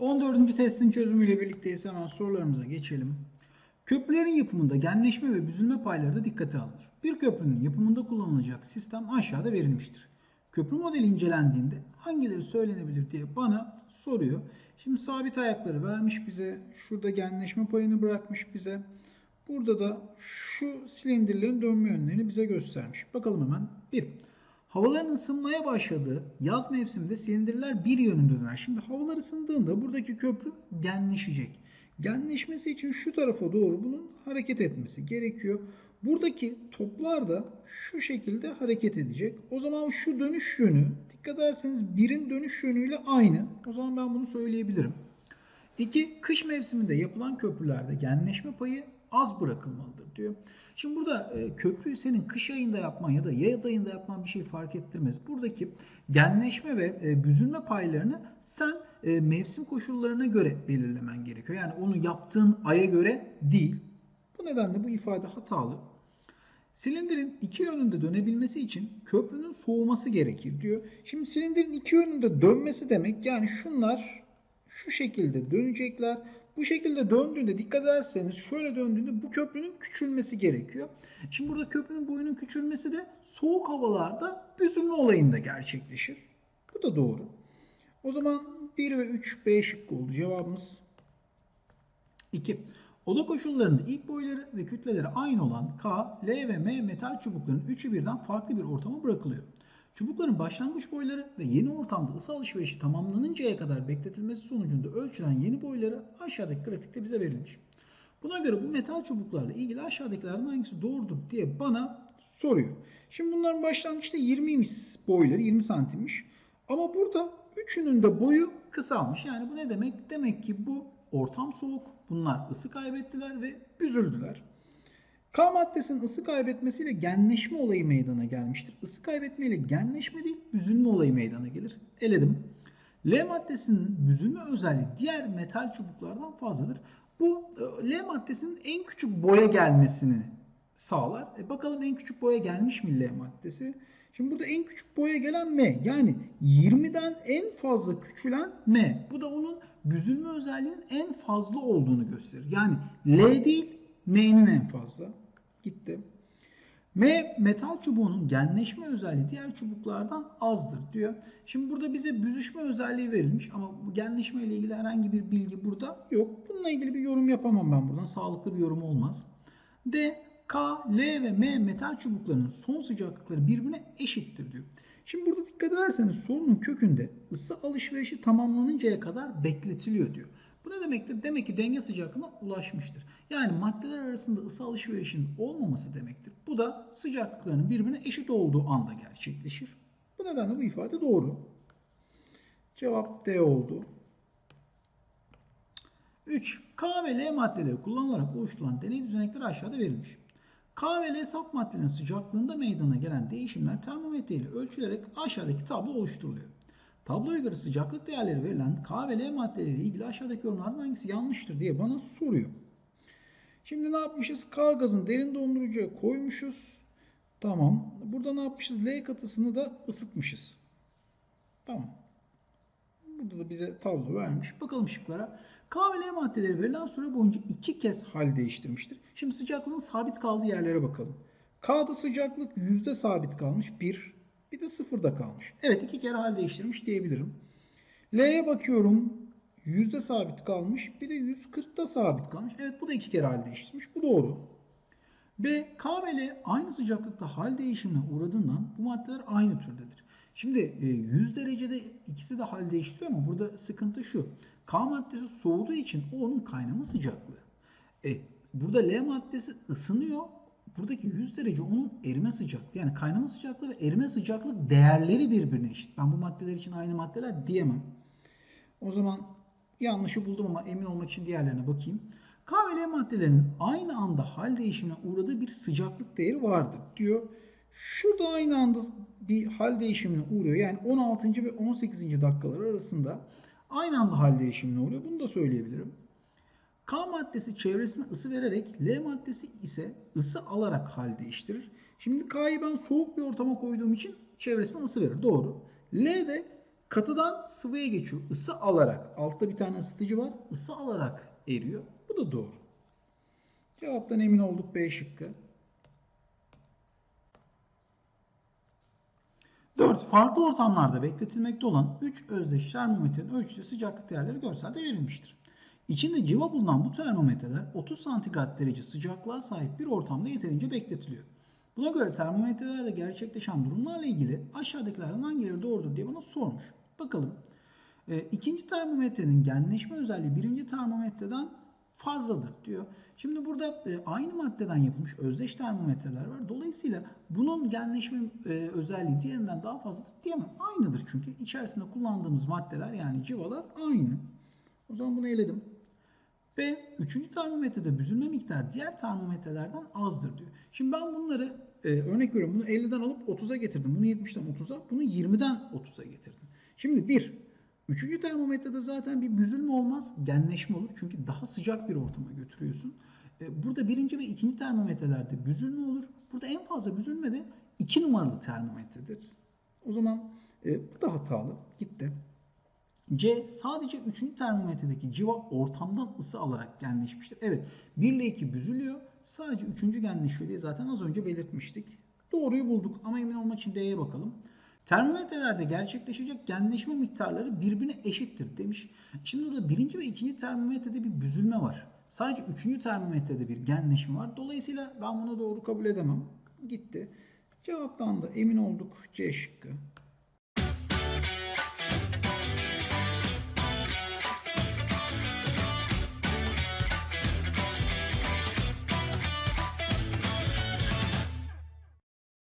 14. testin çözümüyle birlikteyiz. Hemen sorularımıza geçelim. Köprülerin yapımında genleşme ve büzülme payları da dikkate alınır. Bir köprünün yapımında kullanılacak sistem aşağıda verilmiştir. Köprü modeli incelendiğinde hangileri söylenebilir diye bana soruyor. Şimdi sabit ayakları vermiş bize. Şurada genleşme payını bırakmış bize. Burada da şu silindirlerin dönme yönlerini bize göstermiş. Bakalım hemen. 1. Havaların ısınmaya başladığı yaz mevsiminde silindirler bir yönünde döner. Şimdi havalar ısındığında buradaki köprü genleşecek. Genleşmesi için şu tarafa doğru bunun hareket etmesi gerekiyor. Buradaki toplar da şu şekilde hareket edecek. O zaman şu dönüş yönü dikkat ederseniz birin dönüş yönüyle aynı. O zaman ben bunu söyleyebilirim. 2. Kış mevsiminde yapılan köprülerde genleşme payı az bırakılmalıdır diyor. Şimdi burada e, köprüyü senin kış ayında yapman ya da yaz ayında yapman bir şey fark ettirmez. Buradaki genleşme ve e, büzülme paylarını sen e, mevsim koşullarına göre belirlemen gerekiyor. Yani onu yaptığın aya göre değil. Bu nedenle bu ifade hatalı. Silindirin iki yönünde dönebilmesi için köprünün soğuması gerekir diyor. Şimdi silindirin iki yönünde dönmesi demek yani şunlar şu şekilde dönecekler. Bu şekilde döndüğünde dikkat ederseniz şöyle döndüğünde bu köprünün küçülmesi gerekiyor. Şimdi burada köprünün boyunun küçülmesi de soğuk havalarda büzülme olayında gerçekleşir. Bu da doğru. O zaman 1 ve 3 B şıkkı oldu cevabımız. 2. Oda koşullarında ilk boyları ve kütleleri aynı olan K, L ve M metal çubukların üçü birden farklı bir ortama bırakılıyor. Çubukların başlangıç boyları ve yeni ortamda ısı alışverişi tamamlanıncaya kadar bekletilmesi sonucunda ölçülen yeni boyları aşağıdaki grafikte bize verilmiş. Buna göre bu metal çubuklarla ilgili aşağıdakilerden hangisi doğrudur diye bana soruyor. Şimdi bunların başlangıçta 20'ymiş boyları 20 santimmiş. Ama burada üçünün de boyu kısalmış. Yani bu ne demek? Demek ki bu ortam soğuk. Bunlar ısı kaybettiler ve büzüldüler. K maddesinin ısı kaybetmesiyle genleşme olayı meydana gelmiştir. Isı kaybetme ile genleşme değil, büzülme olayı meydana gelir. Eledim. L maddesinin büzülme özelliği diğer metal çubuklardan fazladır. Bu e, L maddesinin en küçük boya gelmesini sağlar. E bakalım en küçük boya gelmiş mi L maddesi? Şimdi burada en küçük boya gelen M. Yani 20'den en fazla küçülen M. Bu da onun büzülme özelliğinin en fazla olduğunu gösterir. Yani L değil M'nin en fazla. Gitti. M metal çubuğunun genleşme özelliği diğer çubuklardan azdır diyor. Şimdi burada bize büzüşme özelliği verilmiş ama bu genleşme ile ilgili herhangi bir bilgi burada yok. Bununla ilgili bir yorum yapamam ben buradan. Sağlıklı bir yorum olmaz. D K, L ve M metal çubuklarının son sıcaklıkları birbirine eşittir diyor. Şimdi burada dikkat ederseniz sorunun kökünde ısı alışverişi tamamlanıncaya kadar bekletiliyor diyor. Bu ne demektir? Demek ki denge sıcaklığına ulaşmıştır. Yani maddeler arasında ısı alışverişinin olmaması demektir. Bu da sıcaklıklarının birbirine eşit olduğu anda gerçekleşir. Bu nedenle bu ifade doğru. Cevap D oldu. 3. K ve L maddeleri kullanılarak oluşturulan deney düzenekleri aşağıda verilmiş. K ve L saf maddelerin sıcaklığında meydana gelen değişimler termometre ile ölçülerek aşağıdaki tablo oluşturuluyor. Tabloya göre sıcaklık değerleri verilen K ve L maddeleriyle ilgili aşağıdaki yorumlardan hangisi yanlıştır diye bana soruyor. Şimdi ne yapmışız? K gazını derin dondurucuya koymuşuz. Tamam. Burada ne yapmışız? L katısını da ısıtmışız. Tamam. Burada da bize tablo vermiş. Bakalım şıklara. K ve L maddeleri verilen süre boyunca iki kez hal değiştirmiştir. Şimdi sıcaklığın sabit kaldığı yerlere bakalım. K'da sıcaklık yüzde sabit kalmış. 1. Bir de sıfırda kalmış. Evet iki kere hal değiştirmiş diyebilirim. L'ye bakıyorum. Yüzde sabit kalmış. Bir de 140'da sabit kalmış. Evet bu da iki kere hal değiştirmiş. Bu doğru. B, K ve L aynı sıcaklıkta hal değişimine uğradığından bu maddeler aynı türdedir. Şimdi 100 derecede ikisi de hal değiştiriyor ama burada sıkıntı şu. K maddesi soğuduğu için o onun kaynama sıcaklığı. E, burada L maddesi ısınıyor. Buradaki 100 derece onun erime sıcaklığı. Yani kaynama sıcaklığı ve erime sıcaklık değerleri birbirine eşit. Ben bu maddeler için aynı maddeler diyemem. O zaman yanlışı buldum ama emin olmak için diğerlerine bakayım. K ve L maddelerinin aynı anda hal değişimine uğradığı bir sıcaklık değeri vardır diyor. Şurada aynı anda bir hal değişimine uğruyor. Yani 16. ve 18. dakikalar arasında aynı anda hal değişimine uğruyor. Bunu da söyleyebilirim. K maddesi çevresine ısı vererek L maddesi ise ısı alarak hal değiştirir. Şimdi K'yı ben soğuk bir ortama koyduğum için çevresine ısı verir. Doğru. L de Katıdan sıvıya geçiyor. Isı alarak. Altta bir tane ısıtıcı var. Isı alarak eriyor. Bu da doğru. Cevaptan emin olduk B şıkkı. 4. Farklı ortamlarda bekletilmekte olan 3 özdeş termometrenin ölçüsü sıcaklık değerleri görselde verilmiştir. İçinde civa bulunan bu termometreler 30 santigrat derece sıcaklığa sahip bir ortamda yeterince bekletiliyor. Buna göre termometrelerde gerçekleşen durumlarla ilgili aşağıdakilerden hangileri doğrudur diye bana sormuş. Bakalım. E, ikinci termometrenin genleşme özelliği birinci termometreden fazladır diyor. Şimdi burada e, aynı maddeden yapılmış özdeş termometreler var. Dolayısıyla bunun genleşme e, özelliği diğerinden daha fazladır diyemem. Aynıdır çünkü içerisinde kullandığımız maddeler yani civalar aynı. O zaman bunu eledim. Ve üçüncü termometrede büzülme miktarı diğer termometrelerden azdır diyor. Şimdi ben bunları e, örnek veriyorum. Bunu 50'den alıp 30'a getirdim. Bunu 70'ten 30'a, bunu 20'den 30'a getirdim. Şimdi bir, üçüncü termometrede zaten bir büzülme olmaz, genleşme olur. Çünkü daha sıcak bir ortama götürüyorsun. E, burada birinci ve ikinci termometrelerde büzülme olur. Burada en fazla büzülme de 2 numaralı termometredir. O zaman e, bu da hatalı. Gitti. C sadece 3. termometredeki civa ortamdan ısı alarak genleşmiştir. Evet 1 ile 2 büzülüyor. Sadece 3. genleşiyor diye zaten az önce belirtmiştik. Doğruyu bulduk ama emin olmak için D'ye bakalım. Termometrelerde gerçekleşecek genleşme miktarları birbirine eşittir demiş. Şimdi burada birinci ve ikinci termometrede bir büzülme var. Sadece üçüncü termometrede bir genleşme var. Dolayısıyla ben bunu doğru kabul edemem. Gitti. Cevaptan da emin olduk. C şıkkı.